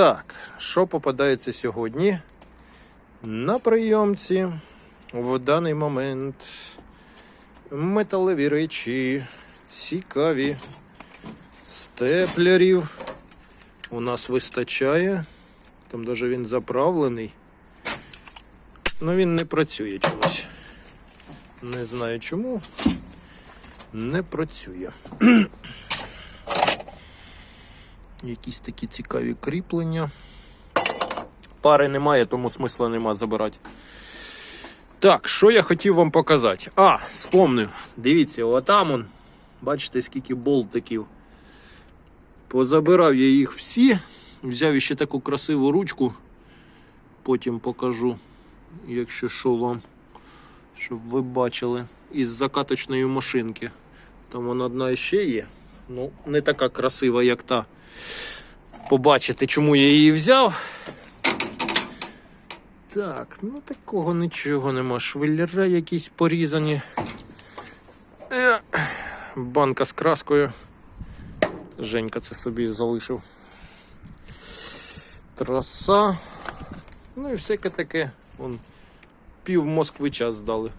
Так, що попадається сьогодні? На прийомці в даний момент металеві речі, цікаві степлерів. У нас вистачає. Там навіть він заправлений. Ну він не працює чогось. Не знаю чому. Не працює. Якісь такі цікаві кріплення. Пари немає, тому смисла нема забирати. Так, що я хотів вам показати? А, спомнив. Дивіться, отам он. Бачите, скільки болтиків. Позабирав я їх всі. Взяв ще таку красиву ручку. Потім покажу, якщо що вам, щоб ви бачили. Із закаточної машинки. Там вона одна ще є. Ну, не така красива, як та. Побачите, чому я її взяв. Так, ну такого нічого нема. Швеллера якісь порізані. Е, банка з краскою. Женька це собі залишив. Траса. Ну і всяке таке. Вон, пів Москви час здали.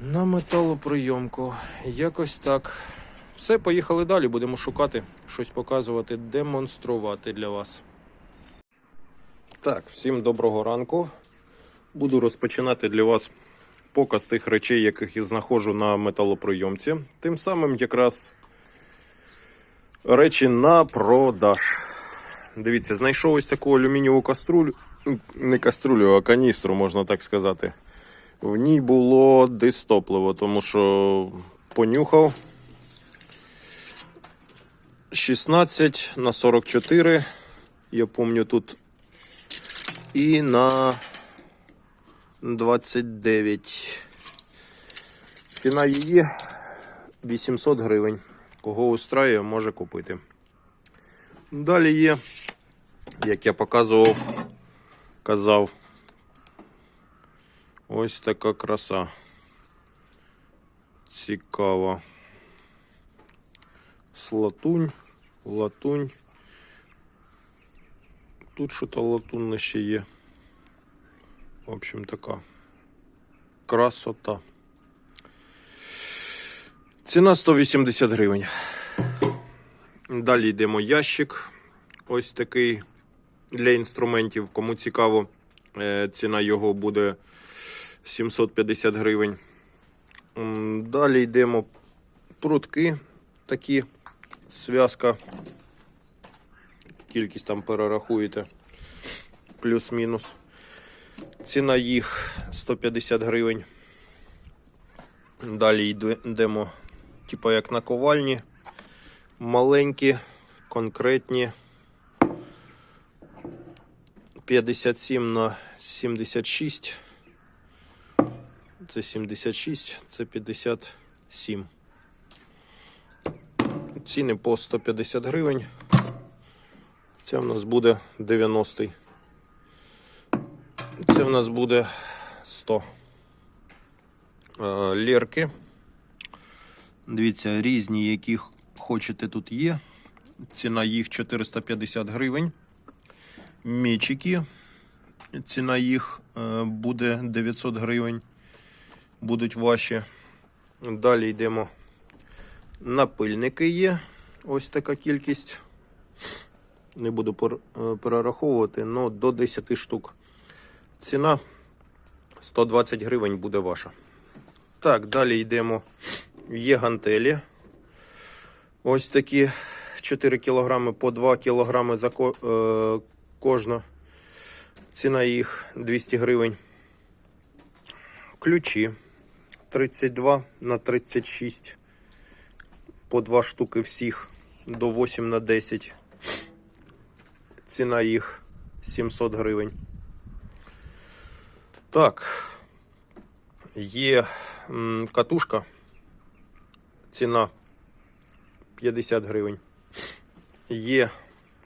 На металоприйомку. Якось так. Все, поїхали далі, будемо шукати, щось показувати, демонструвати для вас. Так, всім доброго ранку. Буду розпочинати для вас показ тих речей, яких я знаходжу на металоприйомці. Тим самим якраз речі на продаж. Дивіться, знайшов ось таку алюмінієву каструлю, не каструлю, а каністру, можна так сказати. В ній було дистопливо, тому що понюхав. 16 на 44. Я пам'ятаю тут. І на 29. Ціна її 800 гривень. Кого устраює, може купити. Далі є, як я показував, казав, ось така краса. Цікава. С латунь. Тут що-то латунне ще є. В общем, така красота. Ціна 180 гривень. Далі йдемо ящик. Ось такий для інструментів. Кому цікаво, е, ціна його буде 750 гривень. Далі йдемо прутки такі зв'язка. Кількість там перерахуєте. Плюс-мінус. Ціна їх 150 гривень. Далі йде- йдемо, типу як на ковальні. Маленькі, конкретні. 57 на 76. Це 76, це 57. Ціни по 150 гривень. Це в нас буде 90. Це в нас буде 100. Е, Лірки. Дивіться, різні, які хочете тут є. Ціна їх 450 гривень. Мічики. Ціна їх е, буде 900 гривень. Будуть ваші. Далі йдемо. Напильники є. Ось така кількість. Не буду е, перераховувати, але до 10 штук. Ціна 120 гривень буде ваша. Так, далі йдемо. Є гантелі. Ось такі 4 кг по 2 кг за е, кожна. Ціна їх 200 гривень. Ключі 32 на 36 по 2 штуки всіх до 8 на 10. Ціна їх 700 гривень. Так. Є катушка. Ціна 50 гривень. Є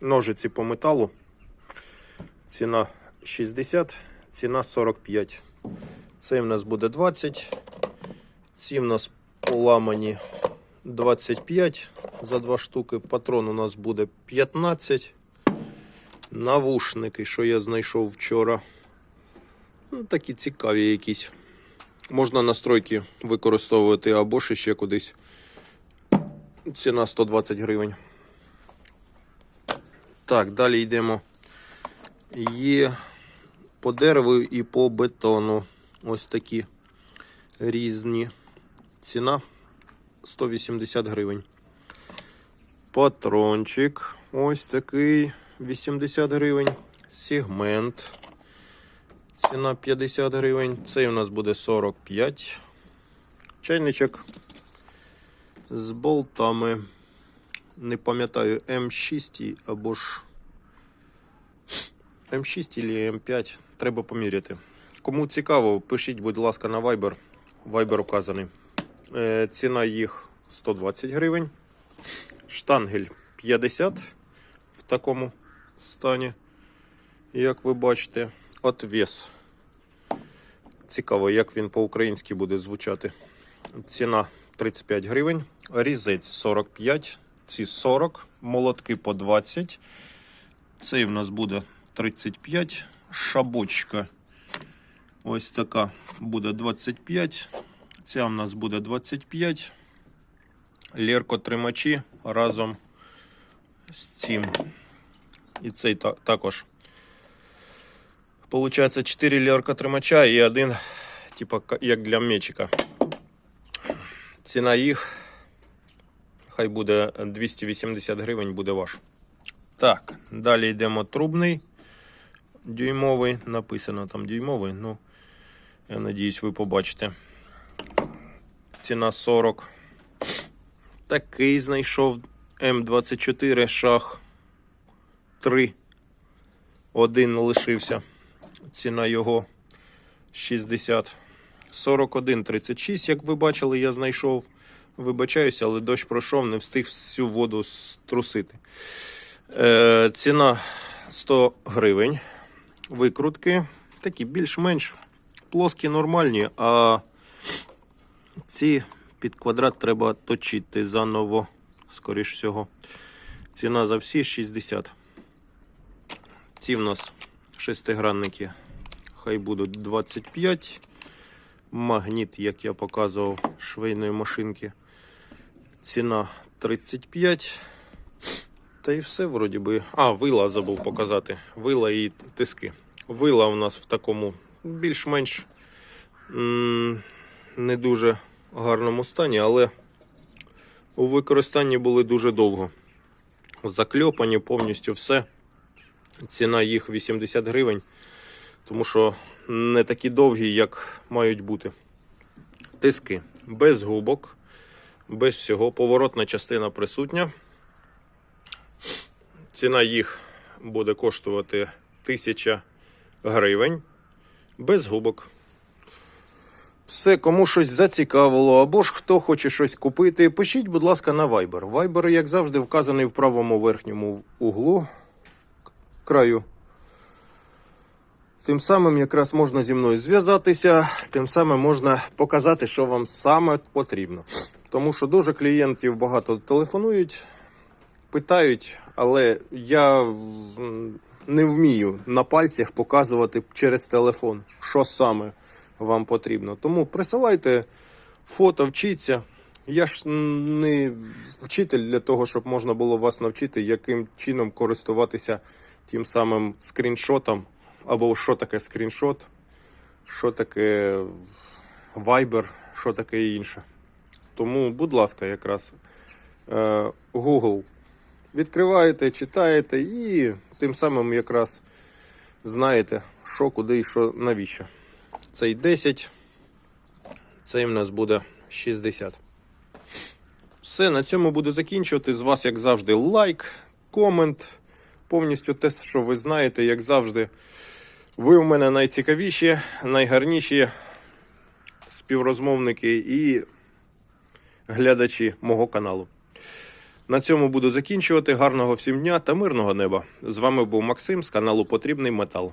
ножиці по металу. Ціна 60, ціна 45. Це в нас буде 20. Ці в нас поламані 25 за два штуки. Патрон у нас буде 15. Навушники, що я знайшов вчора. Ну, такі цікаві якісь. Можна настройки використовувати або ще кудись. Ціна 120 гривень. Так, далі йдемо. Є по дереву і по бетону. Ось такі різні. Ціна 180 гривень. Патрончик. Ось такий 80 гривень. Сегмент. Ціна 50 гривень. Цей у нас буде 45. Чайничок з болтами. Не пам'ятаю, М6 або ж М6 чи М5. Треба поміряти. Кому цікаво, пишіть, будь ласка, на Viber. Viber указаний. Е, ціна їх 120 гривень. Штангель 50 в такому стані, як ви бачите. Отвес. Цікаво, як він по-українськи буде звучати. Ціна 35 гривень. Різець 45, ці 40, молотки по 20. Цей в нас буде 35. Шабочка ось така буде 25. Ця в нас буде 25. Лерко тримачі разом з цим. І цей також. Получається 4 лерко тримача і один, типа, як для мечика. Ціна їх хай буде 280 гривень, буде ваш. Так, далі йдемо трубний. Дюймовий. Написано там дюймовий. Ну, я надіюсь, ви побачите. Ціна 40. Такий знайшов М24 шах 3. Один лишився. Ціна його 60. 41,36, як ви бачили, я знайшов. Вибачаюся, але дощ пройшов, не встиг всю воду струсити. Е, ціна 100 гривень. Викрутки. Такі більш-менш плоскі, нормальні, а ці під квадрат треба точити заново, скоріш всього. Ціна за всі 60. Ці в нас шестигранники. Хай будуть 25. Магніт, як я показував, швейної машинки. Ціна 35. Та і все, вроді би. А, вила забув показати. Вила і тиски. Вила у нас в такому більш-менш не дуже гарному стані, але у використанні були дуже довго. Закльопані повністю все. Ціна їх 80 гривень, тому що не такі довгі, як мають бути. Тиски без губок, без всього. Поворотна частина присутня. Ціна їх буде коштувати 1000 гривень без губок. Все, кому щось зацікавило, або ж хто хоче щось купити, пишіть, будь ласка, на Viber. Viber, як завжди, вказаний в правому верхньому углу краю. Тим самим якраз можна зі мною зв'язатися, тим самим можна показати, що вам саме потрібно. Тому що дуже клієнтів багато телефонують, питають, але я не вмію на пальцях показувати через телефон, що саме вам потрібно. Тому присилайте фото, вчіться. Я ж не вчитель для того, щоб можна було вас навчити, яким чином користуватися тим самим скріншотом. Або що таке скріншот, що таке Viber, що таке інше. Тому, будь ласка, якраз е, Google відкриваєте, читаєте і тим самим якраз знаєте, що, куди і що, навіщо. Цей 10, цей в нас буде 60. Все, на цьому буду закінчувати. З вас, як завжди, лайк, комент. Повністю те, що ви знаєте, як завжди. Ви у мене найцікавіші, найгарніші співрозмовники і глядачі мого каналу. На цьому буду закінчувати. Гарного всім дня та мирного неба. З вами був Максим з каналу Потрібний Метал.